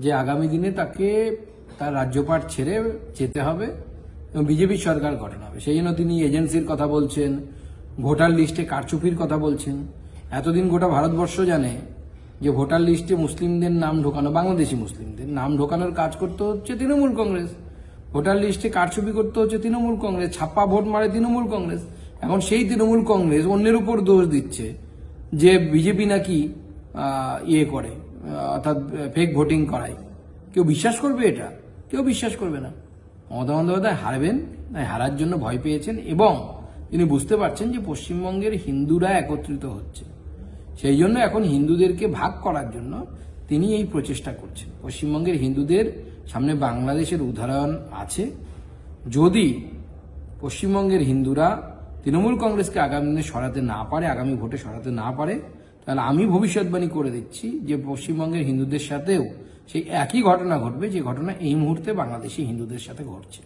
যে আগামী দিনে তাকে তার রাজ্যপাট ছেড়ে যেতে হবে এবং বিজেপির সরকার গঠন হবে। সেই জন্য তিনি এজেন্সির কথা বলছেন, ভোটার লিস্টে কারচুপির কথা বলছেন। এতদিন গোটা ভারতবর্ষ জানে যে ভোটার লিস্টে মুসলিমদের নাম ঢোকানো, বাংলাদেশি মুসলিমদের নাম ঢোকানোর কাজ করতে হচ্ছে তৃণমূল কংগ্রেস। ভোটার লিস্টে কারচুপি করতে হচ্ছে তৃণমূল কংগ্রেস, ছাপ্পা ভোট মারে তৃণমূল কংগ্রেস। এখন সেই তৃণমূল কংগ্রেস অন্যের উপর দোষ দিচ্ছে যে বিজেপি নাকি ইয়ে করে অর্থাৎ ফেক ভোটিং করায়। কেউ বিশ্বাস করবে এটা? কেউ বিশ্বাস করবে না। মমতা বন্দ্যোপাধ্যায় হারবেন, তাই হারার জন্য ভয় পেয়েছেন এবং তিনি বুঝতে পারছেন যে পশ্চিমবঙ্গের হিন্দুরা একত্রিত হচ্ছে। সেই জন্য এখন হিন্দুদেরকে ভাগ করার জন্য তিনি এই প্রচেষ্টা করছেন। পশ্চিমবঙ্গের হিন্দুদের সামনে বাংলাদেশের উদাহরণ আছে। যদি পশ্চিমবঙ্গের হিন্দুরা তৃণমূল কংগ্রেসকে আগামী দিনে সরাতে না পারে, আগামী ভোটে সরাতে না পারে তাহলে আমি ভবিষ্যৎবাণী করে দিচ্ছি যে পশ্চিমবঙ্গের হিন্দুদের সাথেও সেই একই ঘটনা ঘটবে, যে ঘটনা এই মুহূর্তে বাংলাদেশি হিন্দুদের সাথে ঘটছে।